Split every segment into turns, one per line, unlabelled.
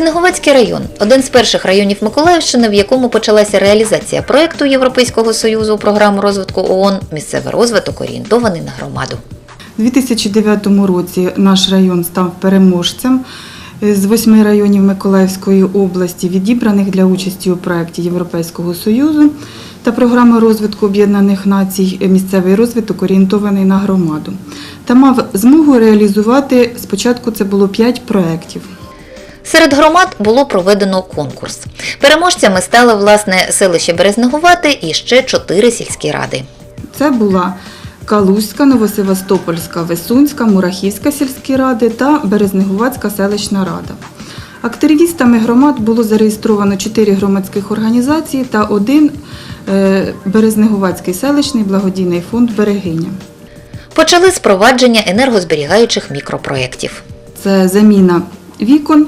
Березнеговацький район один з перших районів Миколаївщини, в якому почалася реалізація проекту Європейського союзу програму розвитку ООН Місцевий розвиток орієнтований на громаду.
У 2009 році наш район став переможцем з восьми районів Миколаївської області, відібраних для участі у проєкті Європейського Союзу та програми розвитку Об'єднаних Націй місцевий розвиток орієнтований на громаду. Та мав змогу реалізувати спочатку це було п'ять проєктів.
Серед громад було проведено конкурс. Переможцями стали власне селище Березнеговати і ще чотири сільські ради.
Це була Калузька, Новосевастопольська, Весунська, Мурахівська сільські ради та Березнегувацька селищна рада. Активістами громад було зареєстровано чотири громадських організації та один е, Березнегувацький селищний благодійний фонд Берегиня.
Почали з провадження енергозберігаючих мікропроєктів.
Це заміна вікон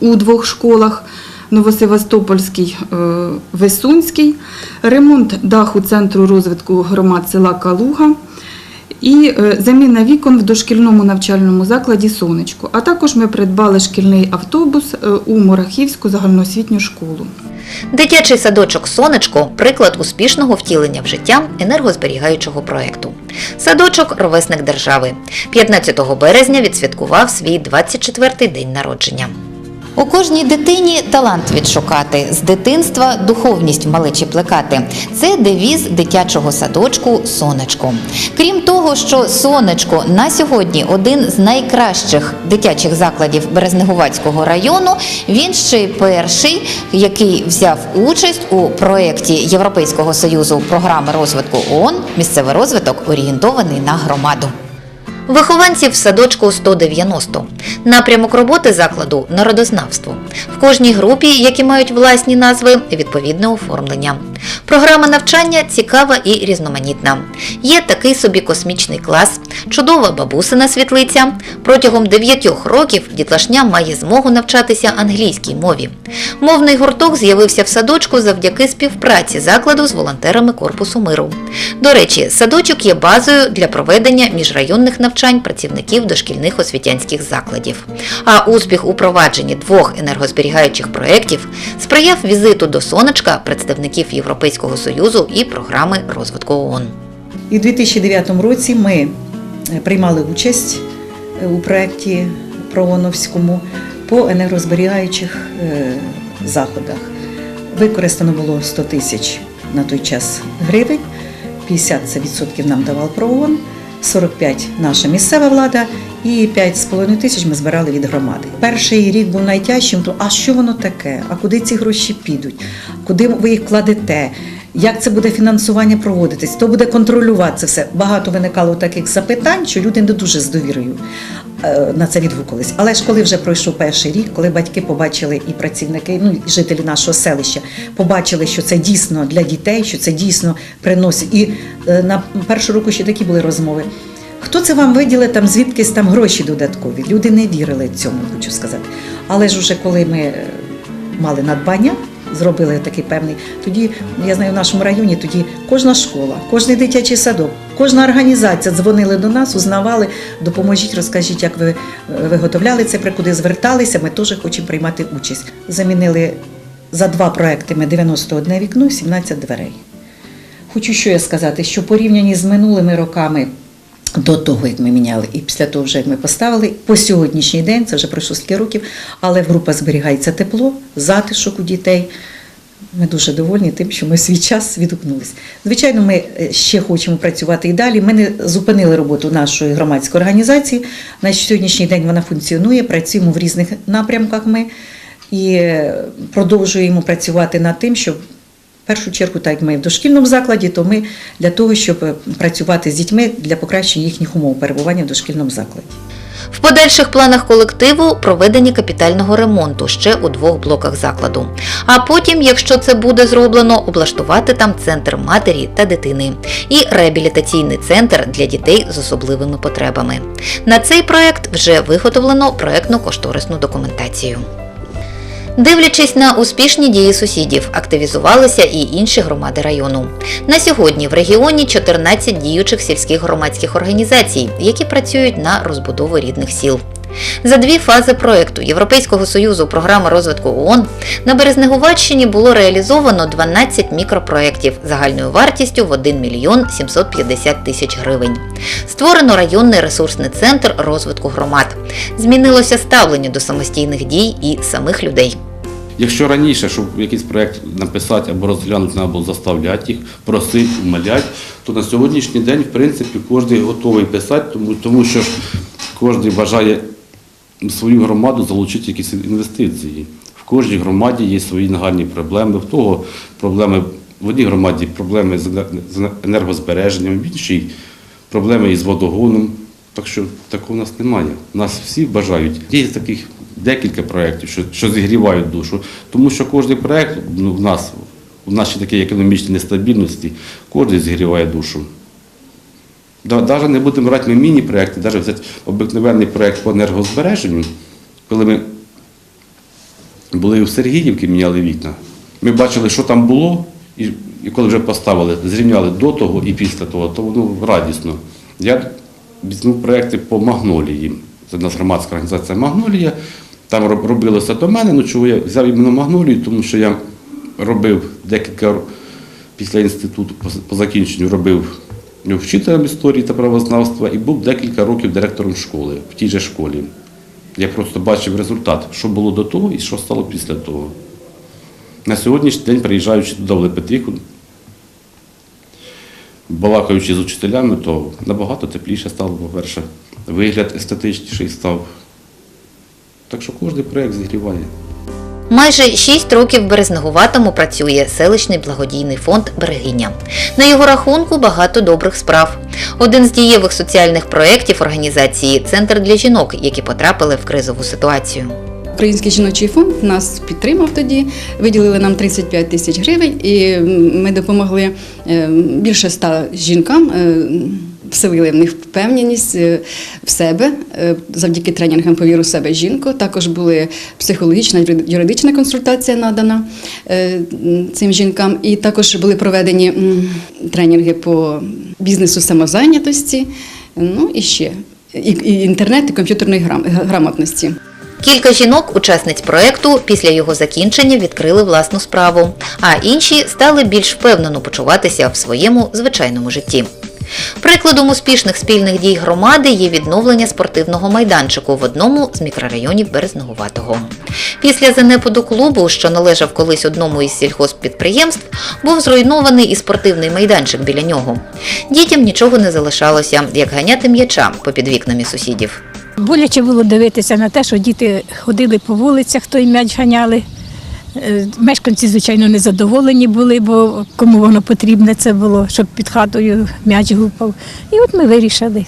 у двох школах. Новосевастопольський, е, Весунський, ремонт даху Центру розвитку громад села Калуга і е, заміна вікон в дошкільному навчальному закладі Сонечко. А також ми придбали шкільний автобус е, у Мурахівську загальноосвітню школу.
Дитячий садочок Сонечко приклад успішного втілення в життя енергозберігаючого проєкту. Садочок ровесник держави. 15 березня відсвяткував свій 24-й день народження. У кожній дитині талант відшукати, з дитинства духовність в малечі плекати. Це девіз дитячого садочку Сонечко. Крім того, що Сонечко на сьогодні один з найкращих дитячих закладів Березнегувацького району, він ще й перший, який взяв участь у проєкті Європейського союзу програми розвитку ООН Місцевий розвиток орієнтований на громаду. Вихованців в садочку 190. Напрямок роботи закладу народознавство. В кожній групі, які мають власні назви, відповідне оформлення. Програма навчання цікава і різноманітна. Є такий собі космічний клас, чудова бабусина світлиця. Протягом 9 років дітлашня має змогу навчатися англійській мові. Мовний гурток з'явився в садочку завдяки співпраці закладу з волонтерами Корпусу миру. До речі, садочок є базою для проведення міжрайонних навчань працівників дошкільних освітянських закладів. А успіх у провадженні двох енергозберігаючих проєктів сприяв візиту до сонечка представників Європейського союзу і програми розвитку ООН.
І в 2009 році ми е, приймали участь е, у проєкті ПРООНовському по енергозберігаючих е, заходах. Використано було 100 тисяч на той час гривень, 50 це відсотків нам давав ПРООН, 45 наша місцева влада і 5,5 тисяч ми збирали від громади. Перший рік був найтяжчим, то а що воно таке? А куди ці гроші підуть? Куди ви їх кладете? Як це буде фінансування проводитись? Хто буде контролювати це все? Багато виникало таких запитань, що люди не дуже з довірою на це відгукувались. Але ж коли вже пройшов перший рік, коли батьки побачили і працівники, ну і жителі нашого селища побачили, що це дійсно для дітей, що це дійсно приносить. І е, на першу руку ще такі були розмови. Хто це вам виділить там звідкись там гроші додаткові? Люди не вірили цьому, хочу сказати. Але ж уже коли ми е, мали надбання, зробили такий певний, тоді я знаю, в нашому районі тоді кожна школа, кожний дитячий садок, кожна організація дзвонили до нас, узнавали, допоможіть, розкажіть, як ви е, виготовляли це, при куди зверталися. Ми теж хочемо приймати участь. Замінили за два проекти ми 91 вікно, і 17 дверей. Хочу що я сказати, що порівняні з минулими роками. До того, як ми міняли, і після того, вже як ми поставили по сьогоднішній день, це вже пройшло скільки років, але група зберігається тепло, затишок у дітей. Ми дуже довольні тим, що ми в свій час відгукнулись. Звичайно, ми е, ще хочемо працювати і далі. Ми не зупинили роботу нашої громадської організації. На сьогоднішній день вона функціонує, працюємо в різних напрямках. Ми і е, продовжуємо працювати над тим, щоб в першу чергу, так як ми в дошкільному закладі, то ми для того, щоб е, працювати з дітьми для покращення їхніх умов перебування в дошкільному закладі.
В подальших планах колективу проведення капітального ремонту ще у двох блоках закладу. А потім, якщо це буде зроблено, облаштувати там центр матері та дитини і реабілітаційний центр для дітей з особливими потребами. На цей проект вже виготовлено проектно-кошторисну документацію. Дивлячись на успішні дії сусідів, активізувалися і інші громади району. На сьогодні в регіоні 14 діючих сільських громадських організацій, які працюють на розбудову рідних сіл. За дві фази проекту Європейського союзу програми розвитку ООН на Березнегуваччині було реалізовано 12 мікропроєктів загальною вартістю в 1 мільйон 750 тисяч гривень. Створено районний ресурсний центр розвитку громад. Змінилося ставлення до самостійних дій і самих людей.
Якщо раніше, щоб якийсь проєкт написати або розглянути, було заставляти їх, просити, умоляти, то на сьогоднішній день, в принципі, кожен готовий писати, тому, тому що кожен бажає свою громаду залучити якісь інвестиції. В кожній громаді є свої нагальні проблеми. В того проблеми в одній громаді проблеми з енергозбереженням, в іншій проблеми із водогоном. Так що такого у нас немає. Нас всі бажають. Є таких декілька проєктів, що, що зігрівають душу. Тому що кожен проєкт ну, в нас, в нашій такій економічній нестабільності, кожен зігріває душу. Навіть не будемо брати ми міні-проєкти, навіть взяти обикновенний проєкт по енергозбереженню, коли ми були у Сергіївці, міняли вікна. Ми бачили, що там було, і, і коли вже поставили, зрівняли до того і після того, то воно радісно. Я візьму проєкти по Магнолії. Це у нас громадська організація Магнолія. Там робилося до мене. Ну чого я взяв іменно Магнолію, тому що я робив декілька після інституту по, закінченню робив вчителем історії та правознавства і був декілька років директором школи в тій же школі. Я просто бачив результат, що було до того і що стало після того. На сьогоднішній день, приїжджаючи туди в балакаючи з учителями, то набагато тепліше стало, по-перше, вигляд естетичніший став. Так що кожен проєкт зігріває.
Майже 6 років в Березнегуватому працює селищний благодійний фонд Берегиня. На його рахунку багато добрих справ. Один з дієвих соціальних проєктів організації Центр для жінок, які потрапили в кризову ситуацію.
Український жіночий фонд нас підтримав тоді, виділили нам 35 тисяч гривень, і ми допомогли е, більше ста жінкам. е, Вселили в них впевненість е, в себе е, завдяки тренінгам повіру в себе жінку. Також були психологічна юридична консультація надана е, цим жінкам, і також були проведені тренінги по бізнесу самозайнятості. Ну і ще і, і інтернет, і комп'ютерної грам- грамотності.
Кілька жінок, учасниць проекту, після його закінчення відкрили власну справу, а інші стали більш впевнено почуватися в своєму звичайному житті. Прикладом успішних спільних дій громади є відновлення спортивного майданчику в одному з мікрорайонів Березнегуватого. Після занепаду клубу, що належав колись одному із сільхозпідприємств, був зруйнований і спортивний майданчик біля нього. Дітям нічого не залишалося, як ганяти м'яча попід вікнами сусідів.
Боляче було дивитися на те, що діти ходили по вулицях, той м'яч ганяли. Е, Мешканці, звичайно, незадоволені були, бо кому воно потрібне це було, щоб під хатою м'яч гупав. І от ми вирішили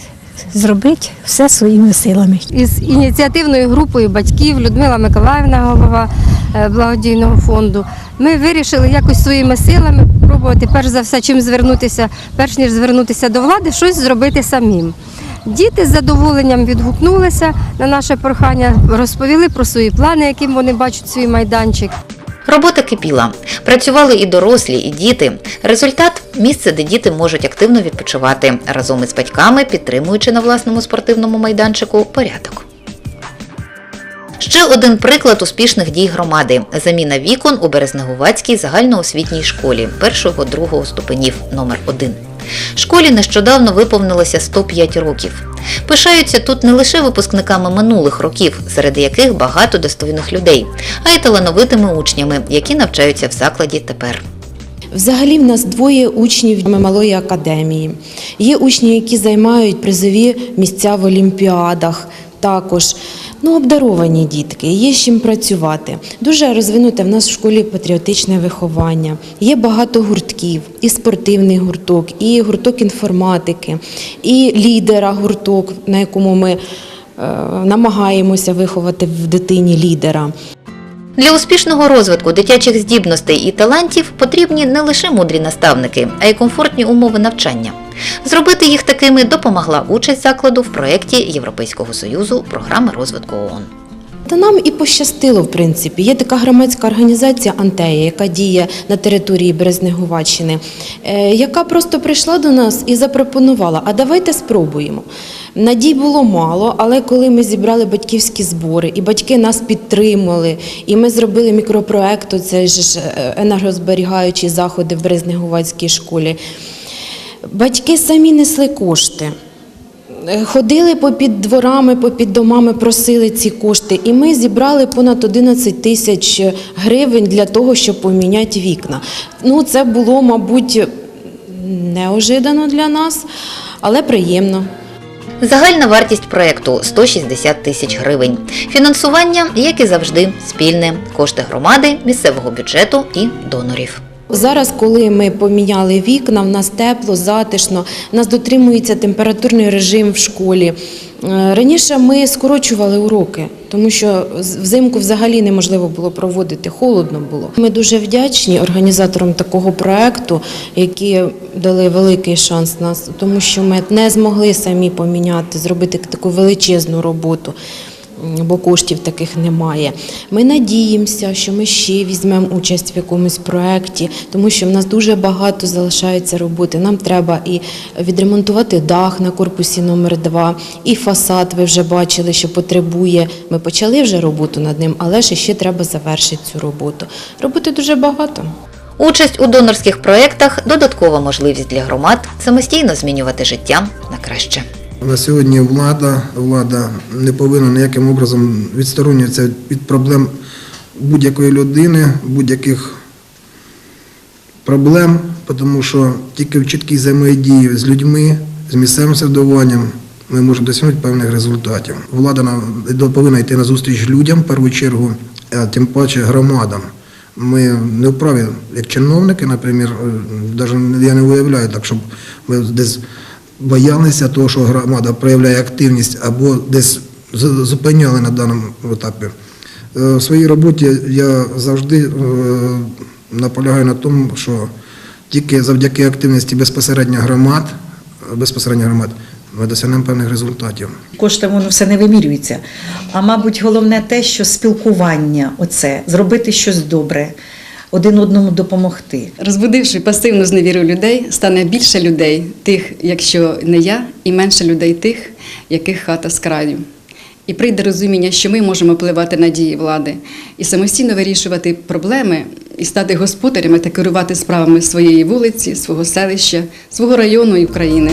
зробити все своїми силами.
із ініціативною групою батьків Людмила Миколаївна, голова е, благодійного фонду. Ми вирішили якось своїми силами пробувати перш за все, чим звернутися, перш ніж звернутися до влади, щось зробити самим. Діти з задоволенням відгукнулися на наше прохання, розповіли про свої плани, яким вони бачать свій майданчик.
Робота кипіла. Працювали і дорослі, і діти. Результат місце, де діти можуть активно відпочивати разом із батьками, підтримуючи на власному спортивному майданчику порядок. Ще один приклад успішних дій громади заміна вікон у Березнегувацькій загальноосвітній школі першого другого ступенів номер 1 Школі нещодавно виповнилося 105 років. Пишаються тут не лише випускниками минулих років, серед яких багато достойних людей, а й талановитими учнями, які навчаються в закладі тепер.
Взагалі в нас двоє учнів малої академії. Є учні, які займають призові місця в олімпіадах. Також ну, обдаровані дітки, є з чим працювати. Дуже розвинуте в нас в школі патріотичне виховання. Є багато гуртків, і спортивний гурток, і гурток інформатики, і лідера гурток, на якому ми е, намагаємося виховати в дитині лідера.
Для успішного розвитку дитячих здібностей і талантів потрібні не лише мудрі наставники, а й комфортні умови навчання. Зробити їх такими допомогла участь закладу в проєкті Європейського союзу програми розвитку ООН.
Та нам і пощастило, в принципі. Є така громадська організація Антея, яка діє на території Березнеговаччини, е, яка просто прийшла до нас і запропонувала: а давайте спробуємо. Надій було мало, але коли ми зібрали батьківські збори, і батьки нас підтримали, і ми зробили мікропроект, це ж е, енергозберігаючі заходи в Березнеговацькій школі. Батьки самі несли кошти. Е, Ходили попід дворами, попід домами, просили ці кошти, і ми зібрали понад 11 тисяч гривень для того, щоб поміняти вікна. Ну, це було, мабуть, неожиданно для нас, але приємно.
Загальна вартість проєкту 160 тисяч гривень. Фінансування, як і завжди, спільне. Кошти громади, місцевого бюджету і донорів.
Зараз, коли ми поміняли вікна, в нас тепло, затишно, нас дотримується температурний режим в школі. Е, Раніше ми скорочували уроки, тому що взимку взагалі неможливо було проводити, холодно було. Ми дуже вдячні організаторам такого проекту, які дали великий шанс нас, тому що ми не змогли самі поміняти, зробити таку величезну роботу бо коштів таких немає. Ми надіємося, що ми ще візьмемо участь в якомусь проєкті, тому що в нас дуже багато залишається роботи. Нам треба і відремонтувати дах на корпусі номер 2 і фасад. Ви вже бачили, що потребує. Ми почали вже роботу над ним, але ж ще треба завершити цю роботу. Роботи дуже багато.
Участь у донорських проєктах додаткова можливість для громад самостійно змінювати життя на краще.
На сьогодні влада, влада не повинна ніяким образом відсторонюватися від проблем будь-якої людини, будь-яких проблем, тому що тільки в чіткій взаємодії з людьми, з місцевим самоврядуванням ми можемо досягнути певних результатів. Влада повинна йти на зустріч людям в першу чергу, а тим паче громадам. Ми не вправі, як чиновники, наприклад, навіть я не уявляю так, щоб ми десь боялися того, що громада проявляє активність або десь зупиняли на даному етапі. Е, В своїй роботі я завжди е, наполягаю на тому, що тільки завдяки активності безпосередньо громад, безпосередньо громад, ми досягнемо певних результатів.
Коштом воно все не вимірюється. А мабуть, головне те, що спілкування, оце, зробити щось добре, один одному допомогти.
Розбудивши пасивну зневіру людей, стане більше людей, тих, якщо не я, і менше людей тих, яких хата з краю. І прийде розуміння, що ми можемо впливати на дії влади і самостійно вирішувати проблеми, і стати господарями та керувати справами своєї вулиці, свого селища, свого району і України.